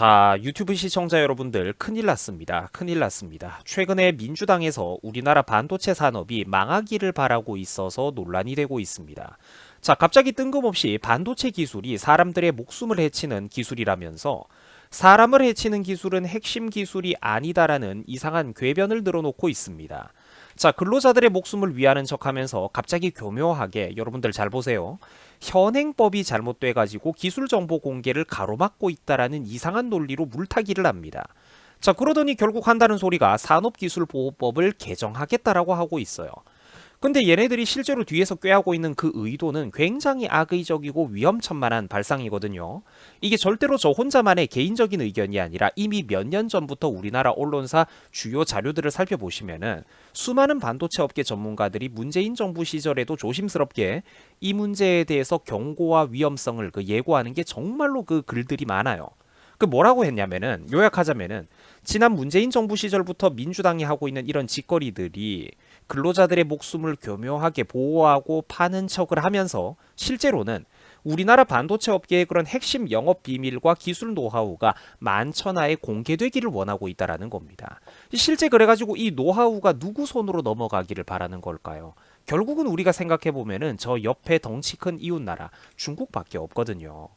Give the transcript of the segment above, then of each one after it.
자, 유튜브 시청자 여러분들 큰일 났습니다. 큰일 났습니다. 최근에 민주당에서 우리나라 반도체 산업이 망하기를 바라고 있어서 논란이 되고 있습니다. 자, 갑자기 뜬금없이 반도체 기술이 사람들의 목숨을 해치는 기술이라면서 사람을 해치는 기술은 핵심 기술이 아니다라는 이상한 궤변을 늘어놓고 있습니다. 자, 근로자들의 목숨을 위하는 척 하면서 갑자기 교묘하게 여러분들 잘 보세요. 현행법이 잘못돼 가지고 기술 정보 공개를 가로막고 있다라는 이상한 논리로 물타기를 합니다. 자, 그러더니 결국 한다는 소리가 산업기술보호법을 개정하겠다라고 하고 있어요. 근데 얘네들이 실제로 뒤에서 꾀하고 있는 그 의도는 굉장히 악의적이고 위험천만한 발상이거든요. 이게 절대로 저 혼자만의 개인적인 의견이 아니라 이미 몇 년 전부터 우리나라 언론사 주요 자료들을 살펴보시면은 수많은 반도체 업계 전문가들이 문재인 정부 시절에도 조심스럽게 이 문제에 대해서 경고와 위험성을 그 예고하는 게 정말로 그 글들이 많아요. 그 뭐라고 했냐면은 요약하자면은 지난 문재인 정부 시절부터 민주당이 하고 있는 이런 짓거리들이 근로자들의 목숨을 교묘하게 보호하고 파는 척을 하면서 실제로는 우리나라 반도체 업계의 그런 핵심 영업 비밀과 기술 노하우가 만천하에 공개되기를 원하고 있다라는 겁니다. 실제 그래가지고 이 노하우가 누구 손으로 넘어가기를 바라는 걸까요? 결국은 우리가 생각해 보면은 저 옆에 덩치 큰 이웃 나라 중국밖에 없거든요.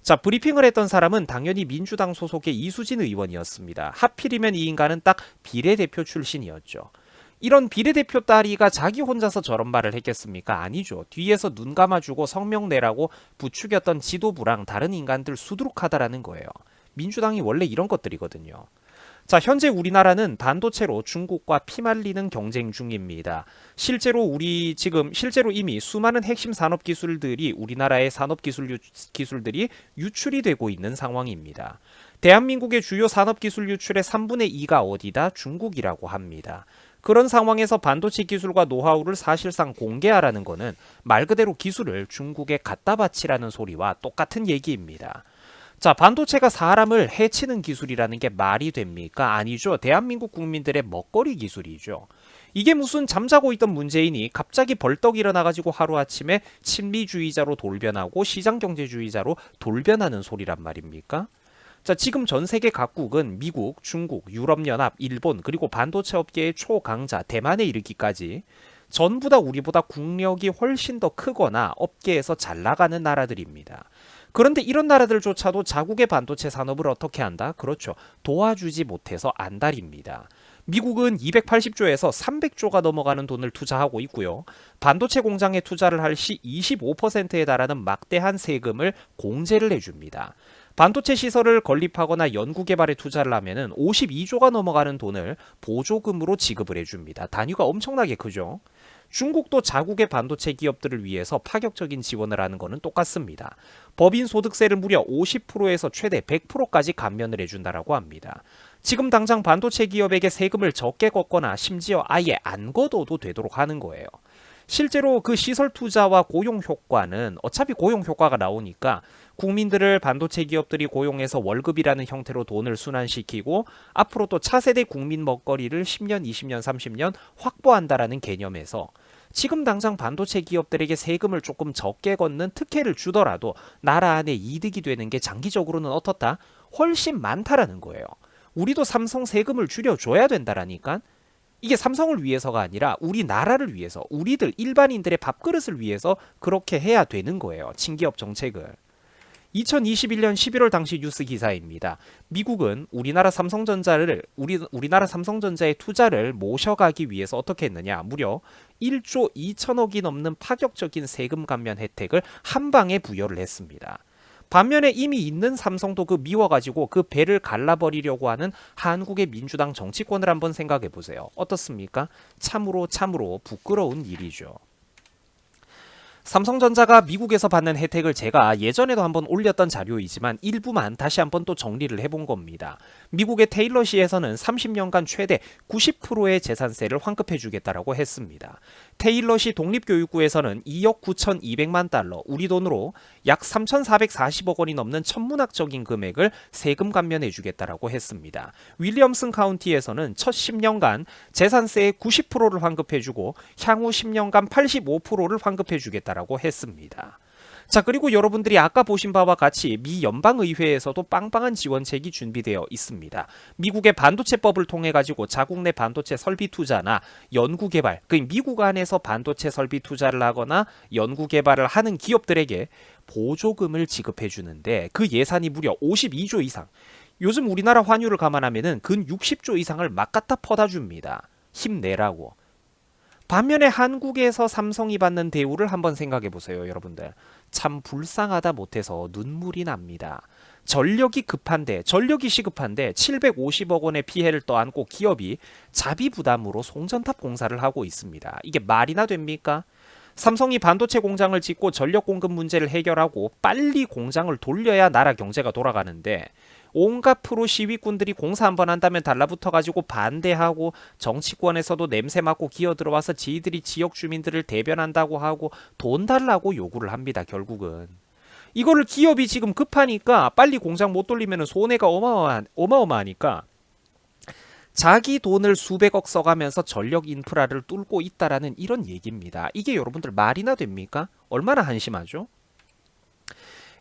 자, 브리핑을 했던 사람은 당연히 민주당 소속의 이수진 의원이었습니다. 하필이면 이 인간은 딱 비례대표 출신이었죠. 이런 비례대표 딸이가 자기 혼자서 저런 말을 했겠습니까? 아니죠. 뒤에서 눈 감아주고 성명 내라고 부추겼던 지도부랑 다른 인간들 수두룩하다라는 거예요. 민주당이 원래 이런 것들이거든요. 자, 현재 우리나라는 반도체로 중국과 피말리는 경쟁 중입니다. 실제로 우리 지금 실제로 이미 수많은 핵심 산업 기술들이 우리나라의 산업 기술 유, 기술들이 유출이 되고 있는 상황입니다. 대한민국의 주요 산업 기술 유출의 3분의 2가 어디다? 중국이라고 합니다. 그런 상황에서 반도체 기술과 노하우를 사실상 공개하라는 것은 말 그대로 기술을 중국에 갖다 바치라는 소리와 똑같은 얘기입니다. 자, 반도체가 사람을 해치는 기술이라는 게 말이 됩니까? 아니죠. 대한민국 국민들의 먹거리 기술이죠. 이게 무슨 잠자고 있던 문재인이 갑자기 벌떡 일어나가지고 하루아침에 친미주의자로 돌변하고 시장경제주의자로 돌변하는 소리란 말입니까? 자, 지금 전 세계 각국은 미국, 중국, 유럽연합, 일본, 그리고 반도체 업계의 초강자 대만에 이르기까지 전부 다 우리보다 국력이 훨씬 더 크거나 업계에서 잘 나가는 나라들입니다. 그런데 이런 나라들조차도 자국의 반도체 산업을 어떻게 한다? 그렇죠. 도와주지 못해서 안달입니다. 미국은 280조에서 300조가 넘어가는 돈을 투자하고 있고요. 반도체 공장에 투자를 할 시 25%에 달하는 막대한 세금을 공제를 해줍니다. 반도체 시설을 건립하거나 연구 개발에 투자를 하면은 52조가 넘어가는 돈을 보조금으로 지급을 해줍니다. 단위가 엄청나게 크죠. 중국도 자국의 반도체 기업들을 위해서 파격적인 지원을 하는 것은 똑같습니다. 법인 소득세를 무려 50%에서 최대 100%까지 감면을 해준다라고 합니다. 지금 당장 반도체 기업에게 세금을 적게 걷거나 심지어 아예 안 걷어도 되도록 하는 거예요. 실제로 그 시설 투자와 고용 효과는 어차피 고용 효과가 나오니까 국민들을 반도체 기업들이 고용해서 월급이라는 형태로 돈을 순환시키고 앞으로 또 차세대 국민 먹거리를 10년, 20년, 30년 확보한다라는 개념에서 지금 당장 반도체 기업들에게 세금을 조금 적게 걷는 특혜를 주더라도 나라 안에 이득이 되는 게 장기적으로는 어떻다? 훨씬 많다라는 거예요. 우리도 삼성 세금을 줄여줘야 된다라니까. 이게 삼성을 위해서가 아니라 우리나라를 위해서, 우리들 일반인들의 밥그릇을 위해서 그렇게 해야 되는 거예요. 친기업 정책을. 2021년 11월 당시 뉴스 기사입니다. 미국은 우리나라 삼성전자를 우리 우리나라 삼성전자의 투자를 모셔가기 위해서 어떻게 했느냐? 무려 1조 2천억이 넘는 파격적인 세금 감면 혜택을 한 방에 부여를 했습니다. 반면에 이미 있는 삼성도 그 미워가지고 그 배를 갈라버리려고 하는 한국의 민주당 정치권을 한번 생각해 보세요. 어떻습니까? 참으로 참으로 부끄러운 일이죠. 삼성전자가 미국에서 받는 혜택을 제가 예전에도 한번 올렸던 자료이지만 일부만 다시 한번 또 정리를 해본 겁니다. 미국의 테일러시에서는 30년간 최대 90%의 재산세를 환급해 주겠다라고 했습니다. 테일러시 독립교육부에서는 2억 9,200만 달러, 우리 돈으로 약 3,440억 원이 넘는 천문학적인 금액을 세금 감면해 주겠다라고 했습니다. 윌리엄슨 카운티에서는 첫 10년간 재산세의 90%를 환급해 주고 향후 10년간 85%를 환급해 주겠다 라고 했습니다. 자, 그리고 여러분들이 아까 보신 바와 같이 미 연방의회에서도 빵빵한 지원책이 준비되어 있습니다. 미국의 반도체법을 통해 가지고 자국 내 반도체 설비 투자나 연구 개발, 그 미국 안에서 반도체 설비 투자를 하거나 연구 개발을 하는 기업들에게 보조금을 지급해 주는데 그 예산이 무려 52조 이상. 요즘 우리나라 환율을 감안하면은 근 60조 이상을 막 갖다 퍼다 줍니다. 힘내라고. 반면에 한국에서 삼성이 받는 대우를 한번 생각해 보세요, 여러분들. 참 불쌍하다 못해서 눈물이 납니다. 전력이 급한데, 전력이 시급한데 750억 원의 피해를 떠안고 기업이 자비 부담으로 송전탑 공사를 하고 있습니다. 이게 말이나 됩니까? 삼성이 반도체 공장을 짓고 전력 공급 문제를 해결하고 빨리 공장을 돌려야 나라 경제가 돌아가는데 온갖 프로 시위꾼들이 공사 한번 한다면 달라붙어 가지고 반대하고 정치권에서도 냄새 맡고 기어 들어와서 지들이 지역 주민들을 대변한다고 하고 돈 달라고 요구를 합니다. 결국은 이거를 기업이 지금 급하니까 빨리 공장 못 돌리면 손해가 어마어마 어마어마하니까 자기 돈을 수백억 써가면서 전력 인프라를 뚫고 있다라는 이런 얘기입니다. 이게 여러분들 말이나 됩니까? 얼마나 한심하죠?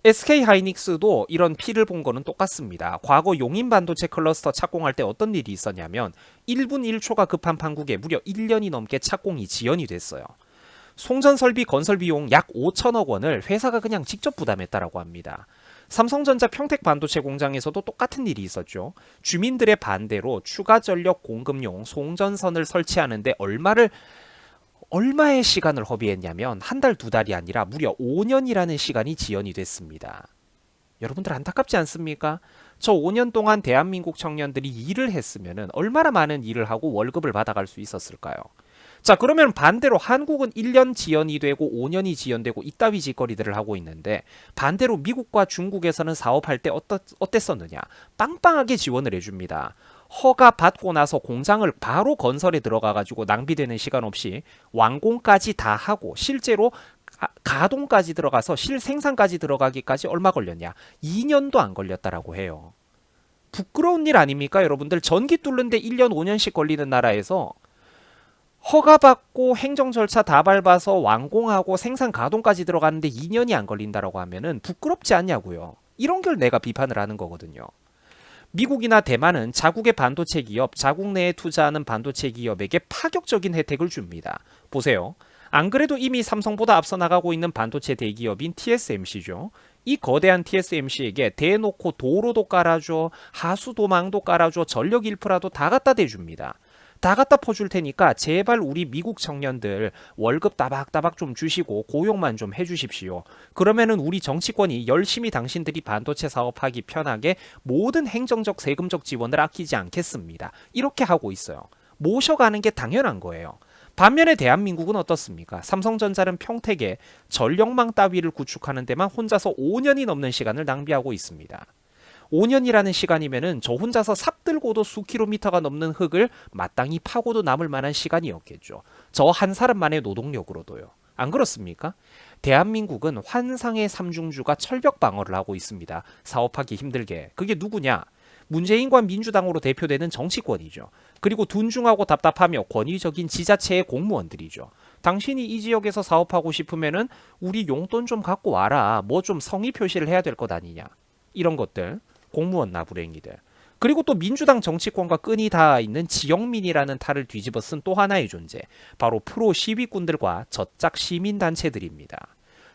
SK 하이닉스도 이런 피를 본 거는 똑같습니다. 과거 용인 반도체 클러스터 착공할 때 어떤 일이 있었냐면 1분 1초가 급한 판국에 무려 1년이 넘게 착공이 지연이 됐어요. 송전 설비 건설 비용 약 5천억 원을 회사가 그냥 직접 부담했다라고 합니다. 삼성전자 평택 반도체 공장에서도 똑같은 일이 있었죠. 주민들의 반대로 추가 전력 공급용 송전선을 설치하는데 얼마를 얼마의 시간을 허비했냐면 한 달 두 달이 아니라 무려 5년이라는 시간이 지연이 됐습니다. 여러분들 안타깝지 않습니까? 저 5년 동안 대한민국 청년들이 일을 했으면 얼마나 많은 일을 하고 월급을 받아갈 수 있었을까요? 자, 그러면 반대로 한국은 1년 지연이 되고 5년이 지연되고 이따위 짓거리들을 하고 있는데 반대로 미국과 중국에서는 사업할 때 어떠, 어땠었느냐? 빵빵하게 지원을 해줍니다. 허가 받고 나서 공장을 바로 건설에 들어가 가지고 낭비되는 시간 없이 완공까지 다 하고 실제로 가- 가동까지 들어가서 실생산까지 들어가기까지 얼마 걸렸냐? 2년도 안 걸렸다라고 해요. 부끄러운 일 아닙니까, 여러분들? 전기 뚫는데 1년, 5년씩 걸리는 나라에서 허가 받고 행정 절차 다 밟아서 완공하고 생산 가동까지 들어가는데 2년이 안 걸린다라고 하면은 부끄럽지 않냐고요. 이런 걸 내가 비판을 하는 거거든요. 미국이나 대만은 자국의 반도체 기업, 자국 내에 투자하는 반도체 기업에게 파격적인 혜택을 줍니다. 보세요. 안 그래도 이미 삼성보다 앞서 나가고 있는 반도체 대기업인 TSMC죠. 이 거대한 TSMC에게 대놓고 도로도 깔아줘, 하수도망도 깔아줘, 전력 인프라도 다 갖다 대줍니다. 다 갖다 퍼줄 테니까 제발 우리 미국 청년들 월급 따박따박 좀 주시고 고용만 좀 해주십시오. 그러면은 우리 정치권이 열심히 당신들이 반도체 사업하기 편하게 모든 행정적 세금적 지원을 아끼지 않겠습니다. 이렇게 하고 있어요. 모셔가는 게 당연한 거예요. 반면에 대한민국은 어떻습니까? 삼성전자는 평택에 전력망 따위를 구축하는 데만 혼자서 5년이 넘는 시간을 낭비하고 있습니다. 5년이라는 시간이면은 저 혼자서 삽 들고도 수 킬로미터가 넘는 흙을 마땅히 파고도 남을 만한 시간이었겠죠. 저 한 사람만의 노동력으로도요. 안 그렇습니까? 대한민국은 환상의 삼중주가 철벽 방어를 하고 있습니다. 사업하기 힘들게. 그게 누구냐? 문재인과 민주당으로 대표되는 정치권이죠. 그리고 둔중하고 답답하며 권위적인 지자체의 공무원들이죠. 당신이 이 지역에서 사업하고 싶으면은 우리 용돈 좀 갖고 와라. 뭐 좀 성의 표시를 해야 될 것 아니냐. 이런 것들. 공무원 나부랭이들. 그리고 또 민주당 정치권과 끈이 닿아 있는 지역민이라는 탈을 뒤집어 쓴 또 하나의 존재. 바로 프로 시위꾼들과 저짝 시민단체들입니다.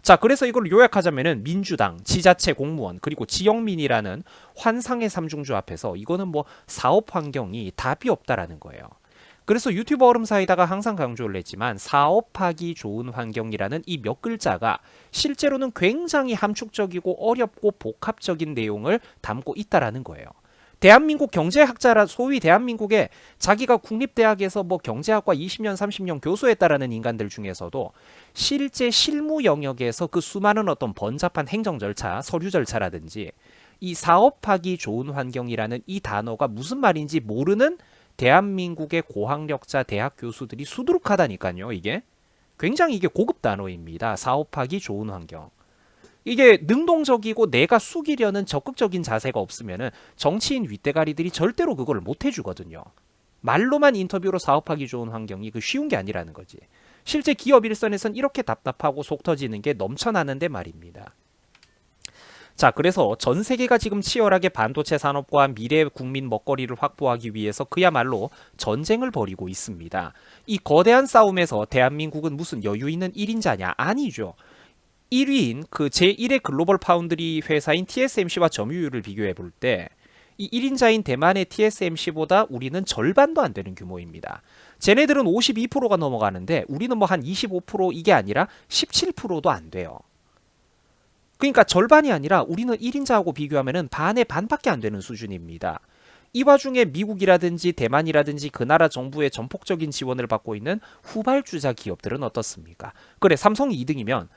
자, 그래서 이걸 요약하자면은 민주당, 지자체 공무원, 그리고 지역민이라는 환상의 삼중주 앞에서 이거는 뭐 사업 환경이 답이 없다라는 거예요. 그래서 유튜브 얼음 사이다가 항상 강조를 했지만 사업하기 좋은 환경이라는 이 몇 글자가 실제로는 굉장히 함축적이고 어렵고 복합적인 내용을 담고 있다라는 거예요. 대한민국 경제학자라 소위 대한민국에 자기가 국립대학에서 뭐 경제학과 20년 30년 교수했다라는 인간들 중에서도 실제 실무 영역에서 그 수많은 어떤 번잡한 행정 절차, 서류 절차라든지 이 사업하기 좋은 환경이라는 이 단어가 무슨 말인지 모르는 대한민국의 고학력자 대학 교수들이 수두룩하다니까요, 이게. 굉장히 이게 고급 단어입니다. 사업하기 좋은 환경. 이게 능동적이고 내가 숙이려는 적극적인 자세가 없으면은 정치인 윗대가리들이 절대로 그걸 못 해주거든요. 말로만 인터뷰로 사업하기 좋은 환경이 그 쉬운 게 아니라는 거지. 실제 기업 일선에선 이렇게 답답하고 속 터지는 게 넘쳐나는데 말입니다. 자, 그래서 전 세계가 지금 치열하게 반도체 산업과 미래 국민 먹거리를 확보하기 위해서 그야말로 전쟁을 벌이고 있습니다. 이 거대한 싸움에서 대한민국은 무슨 여유 있는 1인자냐? 아니죠. 1위인 그 제1의 글로벌 파운드리 회사인 TSMC와 점유율을 비교해 볼 때 이 1인자인 대만의 TSMC보다 우리는 절반도 안 되는 규모입니다. 쟤네들은 52%가 넘어가는데 우리는 뭐 한 25% 이게 아니라 17%도 안 돼요. 그러니까 절반이 아니라 우리는 1인자하고 비교하면 반의 반밖에 안 되는 수준입니다. 이 와중에 미국이라든지 대만이라든지 그 나라 정부의 전폭적인 지원을 받고 있는 후발주자 기업들은 어떻습니까? 그래 삼성이 2등이면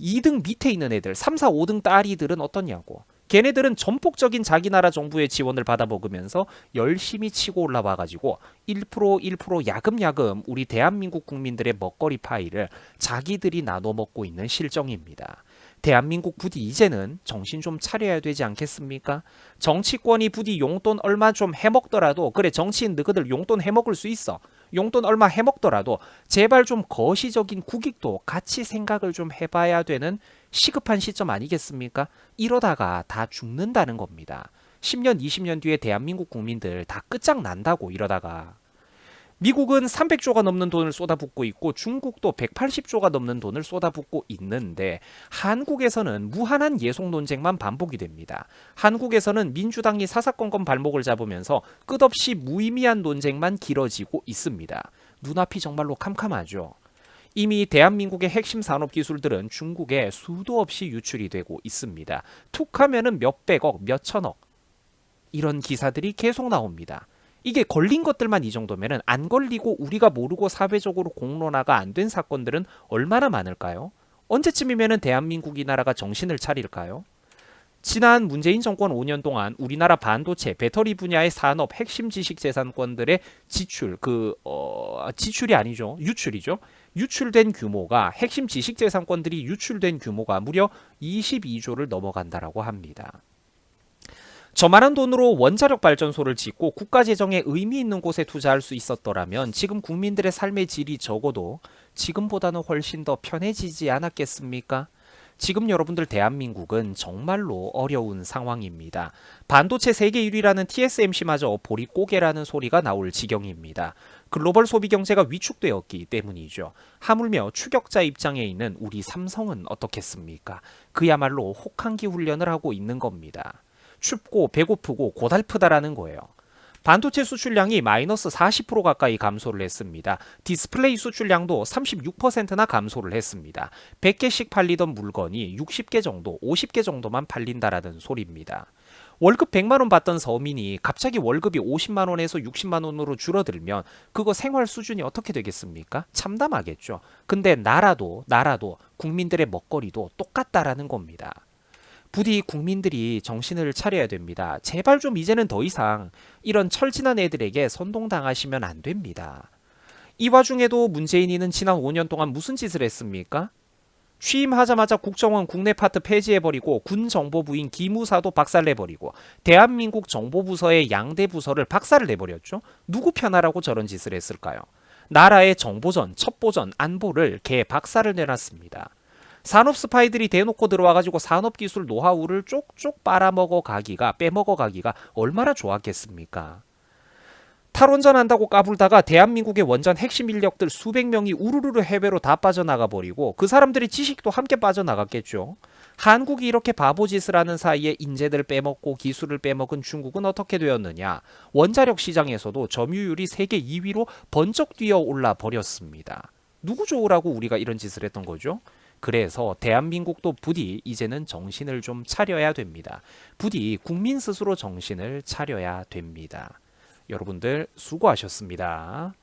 2등 밑에 있는 애들 3, 4, 5등 딸이들은 어떠냐고. 걔네들은 전폭적인 자기 나라 정부의 지원을 받아 먹으면서 열심히 치고 올라와 가지고 1% 1% 야금야금 우리 대한민국 국민들의 먹거리 파이를 자기들이 나눠 먹고 있는 실정입니다. 대한민국 부디 이제는 정신 좀 차려야 되지 않겠습니까? 정치권이 부디 용돈 얼마 좀 해먹더라도 그래 정치인 너희들 용돈 해먹을 수 있어. 용돈 얼마 해먹더라도 제발 좀 거시적인 국익도 같이 생각을 좀 해봐야 되는 시급한 시점 아니겠습니까? 이러다가 다 죽는다는 겁니다. 10년, 20년 뒤에 대한민국 국민들 다 끝장난다고 이러다가. 미국은 300조가 넘는 돈을 쏟아붓고 있고 중국도 180조가 넘는 돈을 쏟아붓고 있는데 한국에서는 무한한 예속 논쟁만 반복이 됩니다. 한국에서는 민주당이 사사건건 발목을 잡으면서 끝없이 무의미한 논쟁만 길어지고 있습니다. 눈앞이 정말로 캄캄하죠. 이미 대한민국의 핵심 산업 기술들은 중국에 수도 없이 유출이 되고 있습니다. 툭 하면은 몇백억, 몇천억 이런 기사들이 계속 나옵니다. 이게 걸린 것들만 이 정도면은 안 걸리고 우리가 모르고 사회적으로 공론화가 안 된 사건들은 얼마나 많을까요? 언제쯤이면은 대한민국 이 나라가 정신을 차릴까요? 지난 문재인 정권 5년 동안 우리나라 반도체, 배터리 분야의 산업 핵심 지식 재산권들의 지출, 그, 어, 지출이 아니죠. 유출이죠. 유출된 규모가, 핵심 지식 재산권들이 유출된 규모가 무려 22조를 넘어간다라고 합니다. 저만한 돈으로 원자력 발전소를 짓고 국가 재정에 의미 있는 곳에 투자할 수 있었더라면 지금 국민들의 삶의 질이 적어도 지금보다는 훨씬 더 편해지지 않았겠습니까? 지금 여러분들 대한민국은 정말로 어려운 상황입니다. 반도체 세계 1위라는 TSMC마저 보릿고개라는 소리가 나올 지경입니다. 글로벌 소비 경제가 위축되었기 때문이죠. 하물며 추격자 입장에 있는 우리 삼성은 어떻겠습니까? 그야말로 혹한기 훈련을 하고 있는 겁니다. 춥고 배고프고 고달프다라는 거예요. 반도체 수출량이 마이너스 40% 가까이 감소를 했습니다. 디스플레이 수출량도 36%나 감소를 했습니다. 100개씩 팔리던 물건이 60개 정도, 50개 정도만 팔린다라는 소리입니다. 월급 100만 원 받던 서민이 갑자기 월급이 50만 원에서 60만 원으로 줄어들면 그거 생활 수준이 어떻게 되겠습니까? 참담하겠죠. 근데 나라도 나라도 국민들의 먹거리도 똑같다라는 겁니다. 부디 국민들이 정신을 차려야 됩니다. 제발 좀 이제는 더 이상 이런 철진한 애들에게 선동당하시면 안 됩니다. 이 와중에도 문재인이는 지난 5년 동안 무슨 짓을 했습니까? 취임하자마자 국정원 국내 파트 폐지해버리고 군 정보부인 기무사도 박살내버리고 대한민국 정보부서의 양대 부서를 박살을 내버렸죠. 누구 편하라고 저런 짓을 했을까요? 나라의 정보전, 첩보전, 안보를 개 박살을 내놨습니다. 산업 스파이들이 대놓고 들어와가지고 산업 기술 노하우를 쪽쪽 빨아먹어 가기가 빼먹어 가기가 얼마나 좋았겠습니까? 탈원전 한다고 까불다가 대한민국의 원전 핵심 인력들 수백 명이 우르르르 해외로 다 빠져나가 버리고 그 사람들의 지식도 함께 빠져나갔겠죠. 한국이 이렇게 바보짓을 하는 사이에 인재들 빼먹고 기술을 빼먹은 중국은 어떻게 되었느냐? 원자력 시장에서도 점유율이 세계 2위로 번쩍 뛰어 올라 버렸습니다. 누구 좋으라고 우리가 이런 짓을 했던 거죠? 그래서 대한민국도 부디 이제는 정신을 좀 차려야 됩니다. 부디 국민 스스로 정신을 차려야 됩니다. 여러분들 수고하셨습니다.